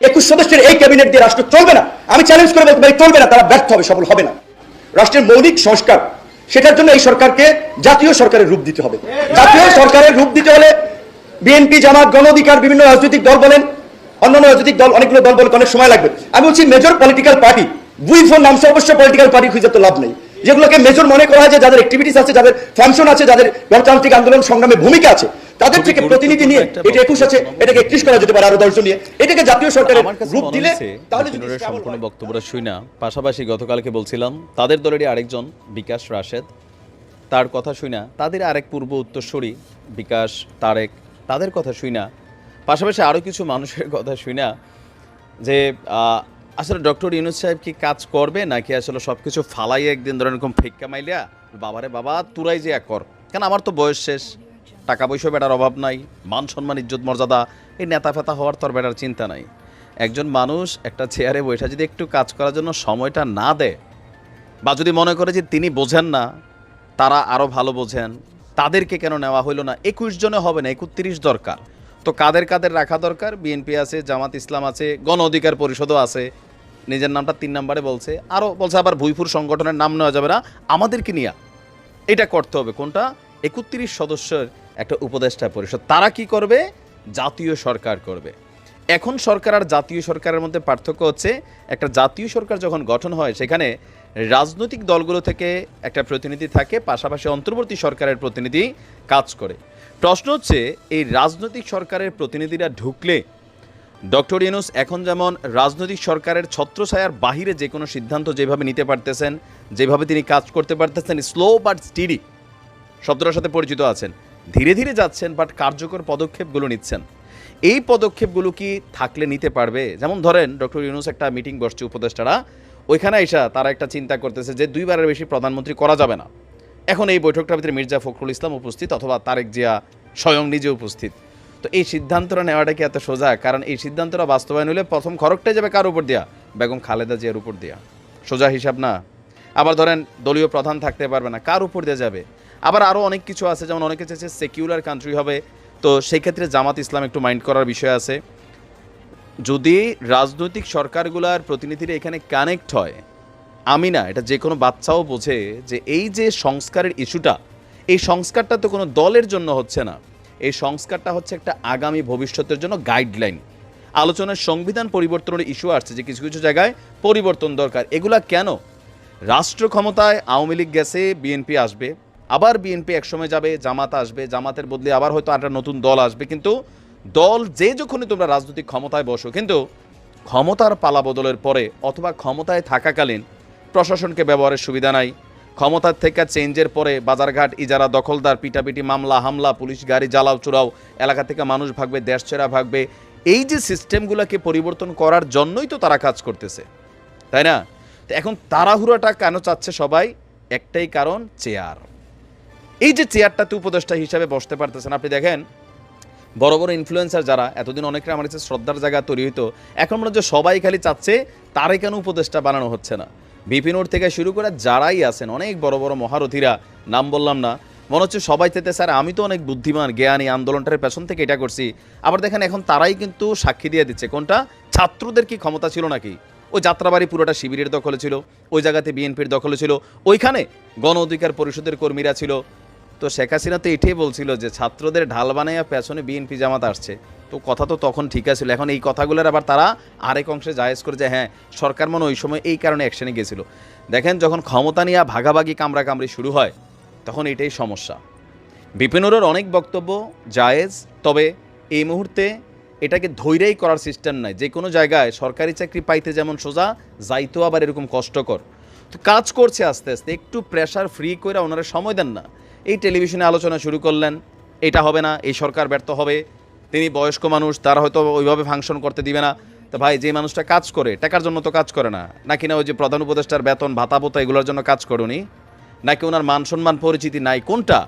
একুশ সদস্যের এই ক্যাবিনেট দিয়ে রাষ্ট্র চলবে না। আমি চ্যালেঞ্জ করে বলতে পারি, চলবে না, তারা ব্যর্থ হবে, সফল হবে না। রাষ্ট্রের মৌলিক সংস্কার, সেটার জন্য এই সরকারকে জাতীয় সরকারের রূপ দিতে হবে। জাতীয় সরকারের রূপ দিতে হলে বিএনপি জামাত, গণ অধিকার, বিভিন্ন রাজনৈতিক দল বলেন, অন্যান্য রাজনৈতিক দল, অনেকগুলো দল বলে অনেক সময় লাগবে। আমি বলছি মেজর পলিটিক্যাল পার্টি বুই ফোর নাম অবশ্য পলিটিক্যাল পার্টি খুঁজে তো লাভ নেই। যেগুলোকে মেজর মনে করা হয় যে যাদের অ্যাক্টিভিটিস আছে, যাদের ফাংশন আছে, যাদের গণতান্ত্রিক আন্দোলন সংগ্রামে ভূমিকা আছে তাদের থেকে প্রতিনিধি নিয়ে এটা একুশ আছে এটাকে একত্রিশ করা যেতে পারে আরও দশজন নিয়ে। এটাকে জাতীয় সরকারের রূপ দিলে তাহলে সম্পূর্ণ। বক্তব্যটা শুই না। পাশাপাশি গতকালকে বলছিলাম তাদের দলেরই আরেকজন বিকাশ রাশেদ। তার কথা শুই না। তাদের আরেক পূর্ব উত্তরসূরি বিকাশ তারেক তাদের কথা শুই না। পাশাপাশি আরও কিছু মানুষের কথা শুই না যে আহ, আসলে ডক্টর ইউনুস সাহেব কি কাজ করবে? নাকি আসলে সব কিছু ফালাই একদিন ধরে এরকম ফেক্কা মাইলিয়া বাবারে বাবা তুরাই যে এক কর। কেন আমার তো বয়স শেষ। টাকা পয়সা বেটার অভাব নাই, মান সম্মান, ইজ্জত, মর্যাদা, এই নেতা ফেতা হওয়ার তোর বেটার চিন্তা নাই। একজন মানুষ একটা চেয়ারে বৈঠা যদি একটু কাজ করার জন্য সময়টা না দেয়, বা যদি মনে করে যে তিনি বোঝেন না, তারা আরও ভালো বোঝেন, তাদেরকে কেন নেওয়া হইল না? একুশ জনে হবে না, একত্রিশ দরকার। তো কাদের কাদের রাখা দরকার? বিএনপি আছে, জামাত ইসলাম আছে, গণ অধিকার পরিষদও আছে। নিজের নামটা তিন নম্বরে বলছে। আরও বলছে আবার ভুইপুর সংগঠনের নাম নেওয়া যাবে না। আমাদেরকে নিয়ে এটা করতে হবে। কোনটা? একত্রিশ সদস্যের একটা উপদেষ্টা পরিষদ। তারা কি করবে? জাতীয় সরকার করবে। এখন সরকার আর জাতীয় সরকারের মধ্যে পার্থক্য হচ্ছে, একটা জাতীয় সরকার যখন গঠন হয়, সেখানে রাজনৈতিক দলগুলো থেকে একটা প্রতিনিধি থাকে, পাশাপাশি অন্তর্বর্তী সরকারের প্রতিনিধি কাজ করে। প্রশ্ন হচ্ছে, এই রাজনৈতিক সরকারের প্রতিনিধিরা ঢুকলে, ডক্টর ইউনুস এখন যেমন রাজনৈতিক সরকারের ছত্রছায়ার বাহিরে যে কোনো সিদ্ধান্ত যেভাবে নিতে পারতেছেন, যেভাবে তিনি কাজ করতে পারতেছেন, স্লো বাট স্টিডি, শব্দটার সাথে পরিচিত আছেন ধীরে ধীরে যাচ্ছেন বাট কার্যকর পদক্ষেপগুলো নিচ্ছেন। এই পদক্ষেপগুলো কি থাকলে নিতে পারবে? যেমন ধরেন, ডক্টর ইউনুস একটা মিটিং বসছে, উপদেষ্টারা। ওইখানে এসা তারা একটা চিন্তা করতেছে যে দুইবারের বেশি প্রধানমন্ত্রী করা যাবে না। এখন এই বৈঠকটার ভিতরে মির্জা ফখরুল ইসলাম উপস্থিত অথবা তারেক জিয়া স্বয়ং নিজে উপস্থিত। তো এই সিদ্ধান্তটা নেওয়াটা কি এত সোজা? কারণ এই সিদ্ধান্তটা বাস্তবায়ন হলে প্রথম খরকটাই যাবে কার উপর দেয়া? বেগম খালেদা জিয়ার উপর দেয়া। সোজা হিসাব না। আবার ধরেন, দলীয় প্রধান থাকতে পারবে না। কার উপর দিয়ে যাবে? আবার আরও অনেক কিছু আছে, যেমন অনেকে চাইছে সেকিউলার কান্ট্রি হবে। তো সেই ক্ষেত্রে জামাত ইসলাম একটু মাইন্ড করার বিষয় আছে। যদি রাজনৈতিক সরকারগুলার প্রতিনিধিরা এখানে কানেক্ট হয়, আমি না, এটা যে কোনো বাচ্চাও বোঝে যে এই যে সংস্কারের ইস্যুটা, এই সংস্কারটা তো কোনো দলের জন্য হচ্ছে না। এই সংস্কারটা হচ্ছে একটা আগামী ভবিষ্যতের জন্য গাইডলাইন আলোচনার সংবিধান পরিবর্তনের ইস্যু আসছে যে কিছু কিছু জায়গায় পরিবর্তন দরকার। এগুলা কেন? রাষ্ট্র ক্ষমতায় আওয়ামী লীগ গেছে, বিএনপি আসবে। আবার বিএনপি একসময় যাবে, জামাত আসবে, জামাতের বদলে আবার হয়তো একটা নতুন দল আসবে। কিন্তু দল যে যখনই তোমরা রাজনৈতিক ক্ষমতায় বসো, কিন্তু ক্ষমতার পালা বদলের পরে অথবা ক্ষমতায় থাকাকালীন প্রশাসনকে ব্যবহারের সুবিধা নাই। ক্ষমতার থেকে চেঞ্জের পরে বাজারঘাট ইজারা, দখলদার, পিটাপিটি মামলা, হামলা, পুলিশ গাড়ি জ্বালাও, চুরাও, এলাকা থেকে মানুষ ভাগবে, দেশ ছেড়া ভাগবে। এই যে সিস্টেমগুলোকে পরিবর্তন করার জন্যই তো তারা কাজ করতেছে, তাই না? তো এখন তাড়াহুড়াটা কেন চাচ্ছে সবাই? একটাই কারণ, চেয়ার। এই যে চেয়ারটাতে উপদেষ্টা হিসাবে বসতে পারতেছেন, আপনি দেখেন, বড় বড় ইনফ্লুয়েন্সার যারা, এতদিন অনেকটা আমার কাছে শ্রদ্ধার জায়গা তৈরি হইতো, এখন মনে হচ্ছে সবাই খালি চাচ্ছে তারে কেন উপদেষ্টা বানানো হচ্ছে না? বিপিনুর থেকে শুরু করে যারাই আছেন, অনেক বড় বড় মহারথীরা, নাম বললাম না, মনে হচ্ছে সবাই চেতে স্যার, আমি তো অনেক বুদ্ধিমান, জ্ঞানী, আন্দোলনটার পেছন থেকে এটা করছি। আবার দেখেন, এখন তারাই কিন্তু সাক্ষী দিয়ে দিচ্ছে। কোনটা? ছাত্রদের কি ক্ষমতা ছিল নাকি? ওই যাত্রাবাড়ি পুরোটা শিবিরের দখলে ছিল, ওই জায়গাতে বিএনপির দখলে ছিল, ওইখানে গণ অধিকার পরিষদের কর্মীরা ছিল তো শেখ হাসিনা তো এটাই বলছিল যে ছাত্রদের ঢাল বানাইয়া পেছনে বিএনপি জামাত আসছে। তো কথা তো তখন ঠিক আছিল, এখন এই কথাগুলোর আবার তারা আরেক অংশে জায়েজ করে যে হ্যাঁ সরকার মনে ওই সময় এই কারণে অ্যাকশনে গেছিল। দেখেন যখন ক্ষমতা নিয়ে ভাগাভাগি কামড়াকামড়ি শুরু হয়, তখন এটাই সমস্যা। বিপিনুরের অনেক বক্তব্য জায়েজ, তবে এই মুহূর্তে এটাকে ধৈর্যই করার সিস্টেম নাই। যে কোনো জায়গায় সরকারি চাকরি পাইতে যেমন সোজা, যাইতেও আবার এরকম কষ্টকর। তো কাজ করছে আস্তে আস্তে, একটু প্রেশার ফ্রি করে ওনারা সময় দেন না। এই টেলিভিশনে আলোচনা শুরু করলেন, এটা হবে না, এই সরকার ব্যর্থ হবে। তিনি বয়স্ক মানুষ, তারা হয়তো ওইভাবে ফাংশন করতে দিবে না। তো ভাই, যে মানুষটা কাজ করে, টাকার জন্য তো কাজ করে না। নাকি না ওই যে প্রধান উপদেষ্টার বেতন, ভাতা বোতা এগুলোর জন্য কাজ করুনি নাকি ওনার মান সম্মান পরিচিতি নাই? কোনটা?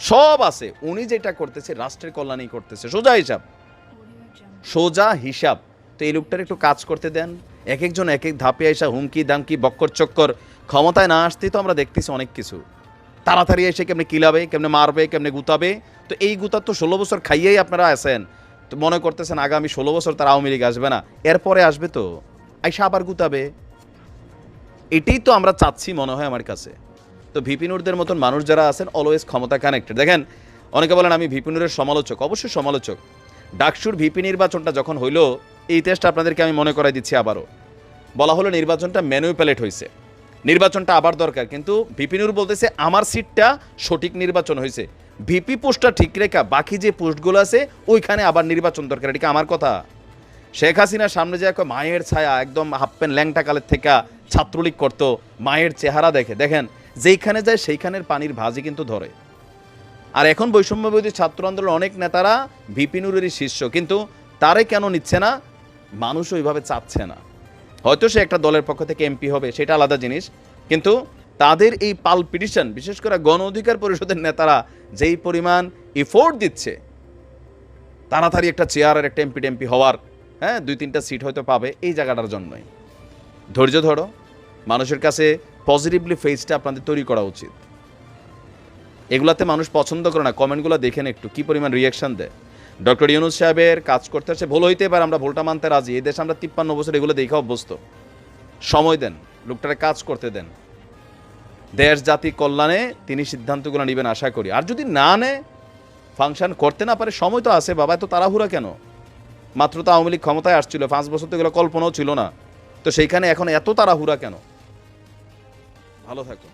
সব আছে। উনি যেটা করতেছে, রাষ্ট্রের কল্যাণেই করতেছে। সোজা হিসাব। সোজা হিসাব। তো এই লোকটার একটু কাজ করতে দেন। এক একজন এক এক ধাপে আইসা হুমকি দামকি বক্কর চক্কর ক্ষমতায় না আসতেই তো আমরা দেখতেছি অনেক কিছু। তাড়াতাড়ি এসে কেমনে কিলাবে, কেমনে মারবে, কেমনে গুতাবে? তো এই গুতা তো ষোলো বছর খাইয়েই আপনারা আছেন। তো মনে করতেছেন আগামী ষোলো বছর তার আওয়ামী লীগ আসবে না। এরপরে আসবে তো? আইসা আবার গুতাবে। এটাই তো আমরা চাচ্ছি মনে হয় আমার কাছে। তো ভিপিনুরদের মতন মানুষ যারা আছেন অলওয়েজ ক্ষমতা কানেক্টেড দেখেন, অনেকে বলেন আমি ভিপিনুরের সমালোচক। অবশ্যই সমালোচক। ডাকসুর ভিপি নির্বাচনটা যখন হইল, এই ইতিহাসটা আপনাদেরকে আমি মনে করাই দিচ্ছি আবারও। বলা হলো নির্বাচনটা ম্যানুপ্যালেট হয়েছে নির্বাচনটা আবার দরকার। কিন্তু ভিপিনুর বলতেছে, আমার সিটটা সঠিক নির্বাচন হয়েছে। ভিপি পোস্টটা ঠিক রেখা, বাকি যে পোস্টগুলো আছে, ওইখানে আবার নির্বাচন দরকার। এটা আমার কথা? শেখ হাসিনার সামনে যে এক মায়ের ছায়া, একদম হাফ প্যান্ট ল্যাংটা কালের থেকে ছাত্রলীগ করতো, মায়ের চেহারা দেখে। দেখেন, যেইখানে যায় সেইখানের পানির ভাজি কিন্তু ধরে। আর এখন বৈষম্যবিরোধী ছাত্র আন্দোলন অনেক নেতারা ভিপিনুরেরই শিষ্য, কিন্তু তারে কেন নিচ্ছে না? মানুষ ওইভাবে চাচ্ছে না। হয়তো সে একটা দলের পক্ষ থেকে এমপি হবে, সেটা আলাদা জিনিস। কিন্তু তাদের এই পাল পিটিশন, বিশেষ করে গণ অধিকার পরিষদের নেতারা যেই পরিমাণ ইফোর্ট দিচ্ছে, তাড়াতাড়ি একটা চেয়ারের একটা এমপি টেমপি হওয়ার হ্যাঁ দুই তিনটা সিট হয়তো পাবে এই জায়গাটার জন্যই। ধৈর্য ধরো, মানুষের কাছে পজিটিভলি ফেসটা আপনাদের তৈরি করা উচিত। এগুলাতে মানুষ পছন্দ করে না। কমেন্টগুলো দেখেন একটু, কি পরিমাণ রিয়াকশন দেয়। ডক্টর ইউনুস সাহেবের কাজ করতে আসছে ভুল হইতে পারে, আমরা ভুলটা মানতে রাজি। এই দেশে আমরা তিপ্পান্ন বছর এগুলো দেখে অভ্যস্ত। সময় দেন, লোকটারে কাজ করতে দেন। দেশ, জাতি কল্যাণে তিনি সিদ্ধান্তগুলো নেবেন, আশা করি। আর যদি না নেয় ফাংশন করতে না পারে, সময় তো আছে, বাবা, এত তাড়াহুড়া কেন? মাত্র তো আওয়ামী লীগ ক্ষমতায় আসছিল, পাঁচ বছর তো এগুলো কল্পনাও ছিল না। তো সেইখানে এখন এত তাড়াহুড়া কেন? ভালো থাকো।